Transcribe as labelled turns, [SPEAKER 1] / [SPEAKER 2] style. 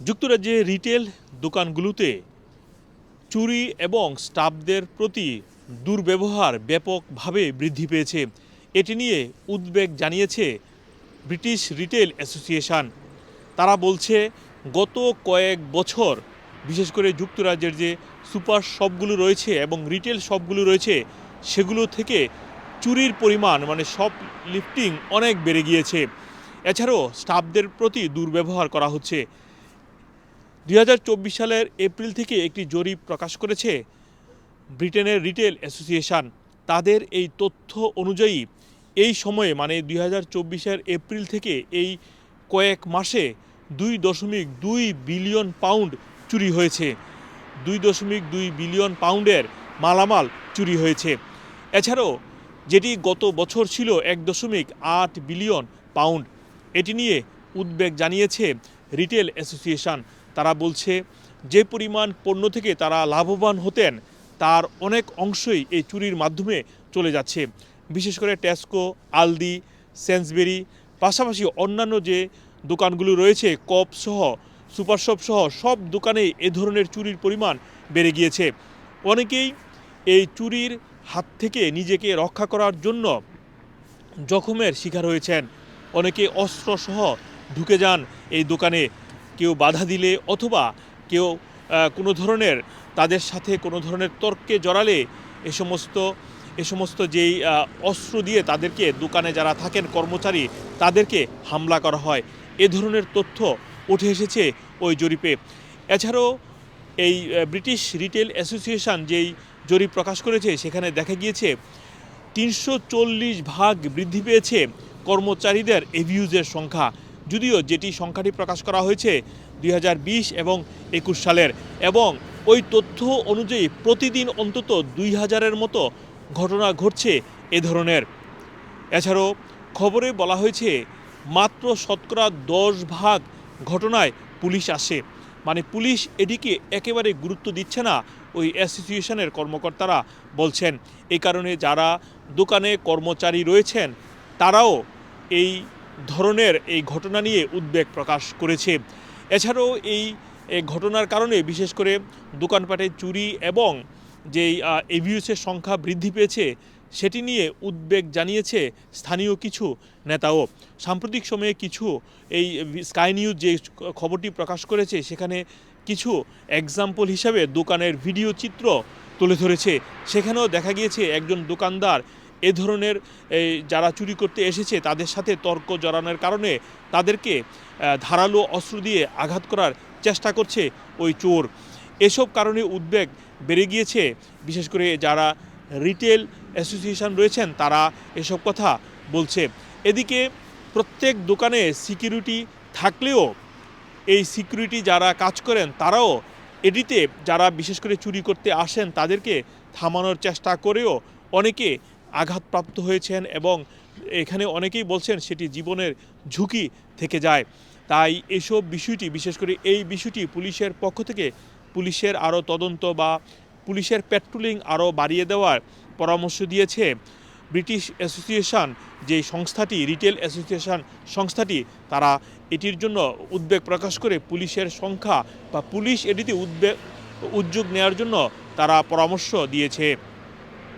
[SPEAKER 1] যুক্তরাজ্যে রিটেল দোকানগুলোতে চুরি এবং স্টাফদের প্রতি দুর্ব্যবহার ব্যাপকভাবে বৃদ্ধি পেয়েছে। এটি নিয়ে উদ্বেগ জানিয়েছে ব্রিটিশ রিটেল অ্যাসোসিয়েশন। তারা বলছে, গত কয়েক বছর, বিশেষ করে যুক্তরাজ্যের যে সুপার শপগুলো রয়েছে এবং রিটেল শপগুলো রয়েছে, সেগুলো থেকে চুরির পরিমাণ মানে শপ লিফটিং অনেক বেড়ে গিয়েছে। এছাড়াও স্টাফদের প্রতি দুর্ব্যবহার করা হচ্ছে। দুই হাজার চব্বিশ সালের এপ্রিল থেকে একটি জরিপ প্রকাশ করেছে ব্রিটেনের রিটেল অ্যাসোসিয়েশন। তাদের এই তথ্য অনুযায়ী, এই সময়ে মানে দুই হাজার এপ্রিল থেকে এই কয়েক মাসে দুই দশমিক দুই বিলিয়ন পাউন্ড চুরি হয়েছে। দুই দশমিক দুই বিলিয়ন পাউন্ডের মালামাল চুরি হয়েছে। এছাড়াও, যেটি গত বছর ছিল এক দশমিক আট বিলিয়ন পাউন্ড, এটি নিয়ে উদ্বেগ জানিয়েছে রিটেল অ্যাসোসিয়েশন। তারা বলছে, যে পরিমাণ পণ্য থেকে তারা লাভবান হতেন, তার অনেক অংশই এই চুরির মাধ্যমে চলে যাচ্ছে। বিশেষ করে টেস্কো, আলদি, সেন্সবেরি, পাশাপাশি অন্যান্য যে দোকানগুলো রয়েছে, কপ সহ, সুপার শপ সহ, সব দোকানেই এ ধরনের চুরির পরিমাণ বেড়ে গিয়েছে। অনেকেই এই চুরির হাত থেকে নিজেকে রক্ষা করার জন্য জখমের শিকার হয়েছেন। অনেকে অস্ত্রসহ ঢুকে যান এই দোকানে। কেউ বাধা দিলে অথবা কেউ কোনো ধরনের তাদের সাথে কোনো ধরনের তর্কে জড়ালে এ সমস্ত এ সমস্ত যেই অস্ত্র দিয়ে তাদেরকে দোকানে যারা থাকেন কর্মচারী, তাদেরকে হামলা করা হয়। এ ধরনের তথ্য উঠে এসেছে ওই জরিপে। এছাড়াও এই ব্রিটিশ রিটেল অ্যাসোসিয়েশন যেই জরিপ প্রকাশ করেছে, সেখানে দেখা গিয়েছে তিনশো চল্লিশ ভাগ বৃদ্ধি পেয়েছে কর্মচারীদের এভিউজের সংখ্যা। যদিও যেটি সংখ্যাটি প্রকাশ করা হয়েছে দুই হাজার বিশ এবং একুশ সালের। এবং ওই তথ্য অনুযায়ী প্রতিদিন অন্তত দুই হাজারের মতো ঘটনা ঘটছে এ ধরনের। এছাড়াও খবরে বলা হয়েছে, মাত্র শতকরা দশ ভাগ ঘটনায় পুলিশ আসে। মানে পুলিশ এদিকে একেবারে গুরুত্ব দিচ্ছে না, ওই অ্যাসোসিয়েশনের কর্মকর্তারা বলছেন। এই কারণে যারা দোকানে কর্মচারী রয়েছেন, তারাও এই ধরনের এই ঘটনা নিয়ে উদ্বেগ প্রকাশ করেছে। এছাড়াও এই ঘটনার কারণে বিশেষ করে দোকানপাটে চুরি এবং যেই এভিউসের সংখ্যা বৃদ্ধি পেয়েছে, সেটি নিয়ে উদ্বেগ জানিয়েছে স্থানীয় কিছু নেতাও। সাম্প্রতিক সময়ে কিছু এই স্কাই নিউজ যে খবরটি প্রকাশ করেছে, সেখানে কিছু এক্সাম্পল হিসাবে দোকানের ভিডিও চিত্র তুলে ধরেছে। সেখানেও দেখা গিয়েছে একজন দোকানদার এ ধরনের এই যারা চুরি করতে এসেছে তাদের সাথে তর্ক জড়ানোর কারণে তাদেরকে ধারালো অস্ত্র দিয়ে আঘাত করার চেষ্টা করছে ওই চোর। এসব কারণে উদ্বেগ বেড়ে গিয়েছে। বিশেষ করে যারা রিটেল অ্যাসোসিয়েশন রয়েছেন তারা এসব কথা বলছে। এদিকে প্রত্যেক দোকানে সিকিউরিটি থাকলেও এই সিকিউরিটি যারা কাজ করেন তারাও এটিতে যারা বিশেষ করে চুরি করতে আসেন তাদেরকে থামানোর চেষ্টা করেও অনেকে আঘাতপ্রাপ্ত হয়েছেন এবং এখানে অনেকেই বলছেন সেটি জীবনের ঝুঁকি থেকে যায়। তাই এসব বিষয়টি, বিশেষ করে এই বিষয়টি পুলিশের পক্ষ থেকে পুলিশের আরও তদন্ত বা পুলিশের পেট্রোলিং আরও বাড়িয়ে দেওয়ার পরামর্শ দিয়েছে। ব্রিটিশ অ্যাসোসিয়েশন, যে সংস্থাটি, রিটেল অ্যাসোসিয়েশন সংস্থাটি, তারা এটির জন্য উদ্বেগ প্রকাশ করে পুলিশের সংখ্যা বা পুলিশ এটিতে উদ্বেগ উদ্যোগ নেওয়ার জন্য তারা পরামর্শ দিয়েছে।